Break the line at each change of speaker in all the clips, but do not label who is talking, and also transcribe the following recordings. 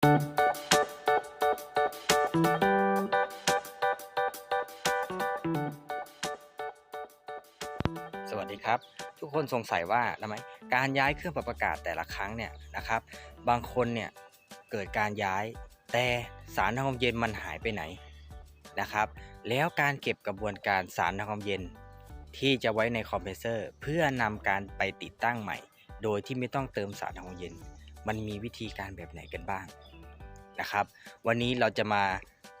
สวัสดีครับ ทุกคนสงสัยว่าทำไมการย้ายเครื่องปรับอากาศแต่ละครั้งเนี่ยนะครับ บางคนเนี่ยเกิดการย้ายแต่สารทำความเย็นมันหายไปไหนนะครับ แล้วการเก็บกระบวนการสารทำความเย็น ที่จะไว้ในคอมเพรสเซอร์ เพื่อนำการไปติดตั้งใหม่ โดยที่ไม่ต้องเติมสารทำความเย็น มันมีวิธีการแบบไหนกันบ้างนะครับ วันนี้เราจะมา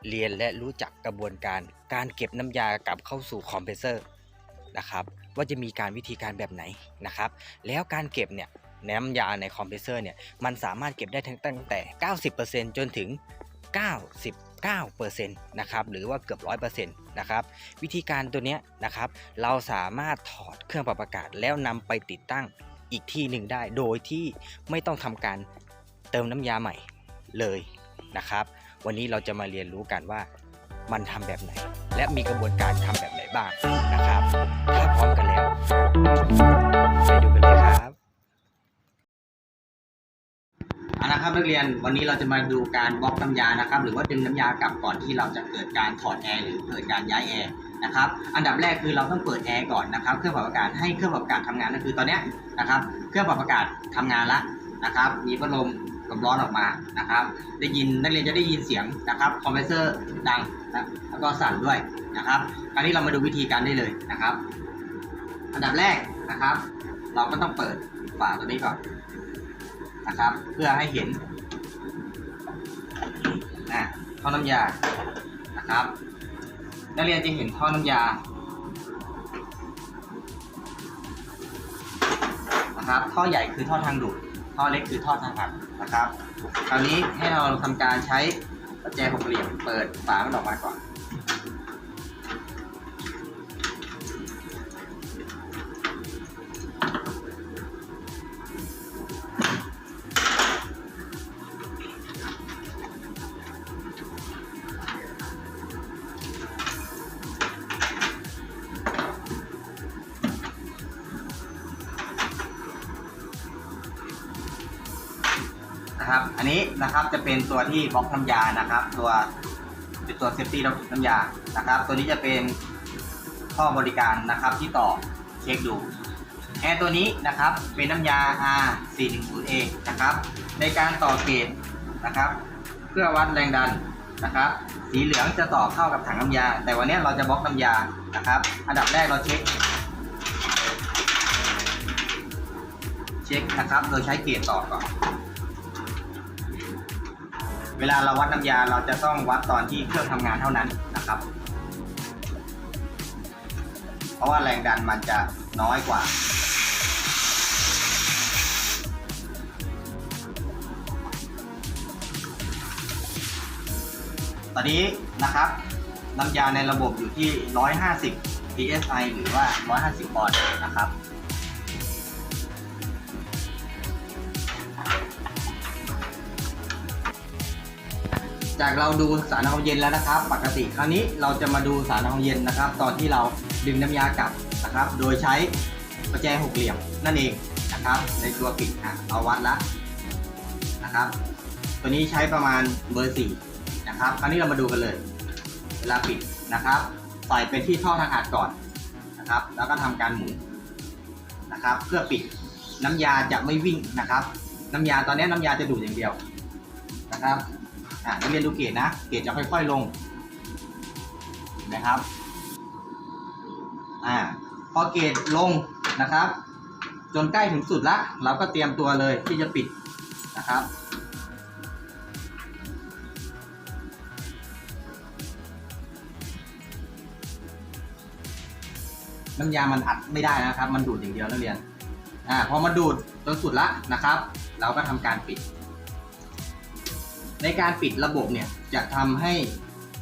เรียนและรู้จักกระบวนการการเก็บน้ำยากลับเข้าสู่คอมเพรสเซอร์นะครับว่าจะมีการวิธีการแบบไหนนะครับ แล้วการเก็บเนี่ยน้ำยาในคอมเพรสเซอร์เนี่ยมันสามารถเก็บได้ทั้งตั้งแต่ 90%จนถึง 99%นะครับหรือว่าเกือบ 100%นะครับวิธีการตัวเนี้ยนะครับเราสามารถถอดเครื่องปรับอากาศแล้วนำไปติดตั้ง อีกที่หนึ่งได้ โดยที่ไม่ต้องทำการเติมน้ำยาใหม่เลยนะครับ วันนี้เราจะมาเรียนรู้กันว่ามันทำแบบไหน และมีกระบวนการทำแบบไหนบ้างนะครับ ถ้าพร้อมกันแล้ว ไปดูกันเลยครับเอานะครับนักเรียนวันนี้เราจะมาดูการบล็อกน้ำยานะครับ หรือว่าดึงน้ำยากลับก่อนที่เราจะเกิดการถอดแอร์หรือเกิดการย้ายแอร์ นะครับ อันดับแรกคือเราต้องเปิดแอร์ก่อนนะครับ เครื่องปรับอากาศให้เครื่องปรับอากาศทำงานก็คือตอนนี้นะครับ เครื่องปรับอากาศทำงานละนะครับ มีพัดลมลมร้อนออกมานะครับ ได้ยินนักเรียนจะได้ยินเสียงนะครับคอมเพรสเซอร์ดังนะแล้วก็สั่นด้วยนะครับคราวนี้เรามาดูวิธีการได้เลยนะครับ อันดับแรกนะครับ เราก็ต้องเปิดฝาตัวนี้ก่อนนะครับ เพื่อให้เห็นนะท่อน้ำยานะครับ นักเรียนจะเห็นท่อน้ำยานะครับท่อใหญ่คือท่อทางดูดท่อเล็กคือท่อทางผัดนะครับ คราวนี้ให้เราทำการใช้ประแจหกเหลี่ยมเปิดฝามันออกมาก่อน นะครับ อันนี้นะครับจะเป็นตัวที่บล็อกน้ำยานะครับ ตัวเป็นตัวเซฟตี้น้ำยานะครับ ตัวนี้จะเป็นข้อบริการนะครับที่ต่อเช็คดูแอร์ตัวนี้นะครับเป็นน้ำยา R410A นะครับ ในการต่อเกจนะครับ เพื่อวัดแรงดันนะครับ สีเหลืองจะต่อเข้ากับถังน้ำยา แต่วันนี้เราจะบล็อกน้ำยานะครับ อันดับแรกเราเช็ค เช็คนะครับ โดยใช้เกจต่อก่อน เวลาเราวัดน้ำยาเราจะต้องวัดตอนที่เครื่องทำงานเท่านั้นนะครับ เพราะว่าแรงดันมันจะน้อยกว่าตอนนี้นะครับน้ำยาในระบบอยู่ที่ 150 psi หรือว่า 150 ปอนด์นะครับ จากเราดูสารทำความเย็นแล้วนะครับ ปกติคราวนี้เราจะมาดูสารทำความเย็นนะครับ ตอนที่เราดึงน้ำยากลับนะครับ โดยใช้ประแจหกเหลี่ยมนั่นเองนะครับ ในตัวปิดอะเอาวัดละนะครับ ตัวนี้ใช้ประมาณเบอร์สี่นะครับ คราวนี้เรามาดูกันเลย เวลาปิดนะครับ ใส่เป็นที่ท่อทางอัดก่อนนะครับ แล้วก็ทำการหมุนนะครับ เพื่อปิดน้ำยาจะไม่วิ่งนะครับ น้ำยาตอนนี้น้ำยาจะดูดอย่างเดียวนะครับ อ่านักเรียนดูเกรดนะ เกรดจะค่อย ๆลงนะครับอ่าพอเกรดลงนะครับ จนใกล้ถึงสุดละเราก็เตรียมตัวเลยที่จะปิดนะครับน้ำยามันอัดไม่ได้นะครับ มันดูดอย่างเดียวนักเรียน อ่า พอมาดูดจนสุดละนะครับ เราก็ทำการปิด ในการปิดระบบเนี่ยจะทำให้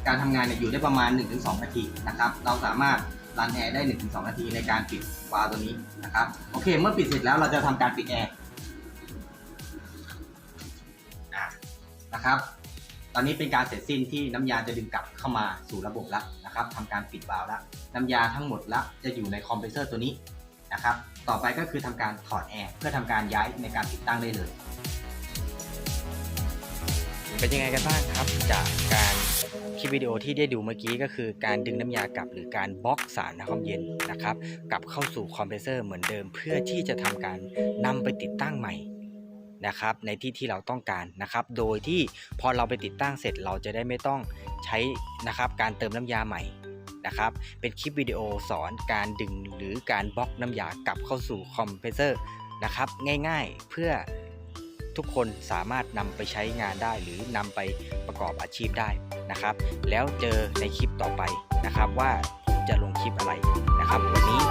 การทำงานเนี่ยอยู่ได้ประมาณ 1-2 นาทีนะครับ เราสามารถรันแอร์ได้ 1-2 นาทีในการปิดวาล์วตัวนี้นะครับ โอเค เมื่อปิดเสร็จแล้วเราจะทำการปิดแอร์นะครับ ตอนนี้เป็นการเสร็จสิ้นที่น้ำยาจะดึงกลับเข้ามาสู่ระบบแล้วนะครับทำการปิดวาล์วแล้วน้ำยาทั้งหมดแล้วจะอยู่ในคอมเพรสเซอร์ตัวนี้นะครับ ต่อไปก็คือทำการถอดแอร์เพื่อทำการย้ายในการติดตั้งได้เลย
เป็นยังไงกันบ้างครับ จากการคลิปวิดีโอที่ได้ดูเมื่อกี้ก็คือการดึงน้ำยากลับหรือการบล็อกสารความเย็นนะครับกลับเข้าสู่คอมเพรสเซอร์เหมือนเดิม เพื่อที่จะทำการนำไปติดตั้งใหม่นะครับในที่ที่เราต้องการนะครับ โดยที่พอเราไปติดตั้งเสร็จเราจะได้ไม่ต้องใช้นะครับการเติมน้ำยาใหม่นะครับ เป็นคลิปวิดีโอสอนการดึงหรือการบล็อกน้ำยากลับเข้าสู่คอมเพรสเซอร์นะครับ ง่ายๆเพื่อ ทุกคนสามารถนำไปใช้งานได้ หรือนำไปประกอบอาชีพได้นะครับ แล้วเจอในคลิปต่อไปนะครับว่าผมจะลงคลิปอะไรนะครับ วันนี้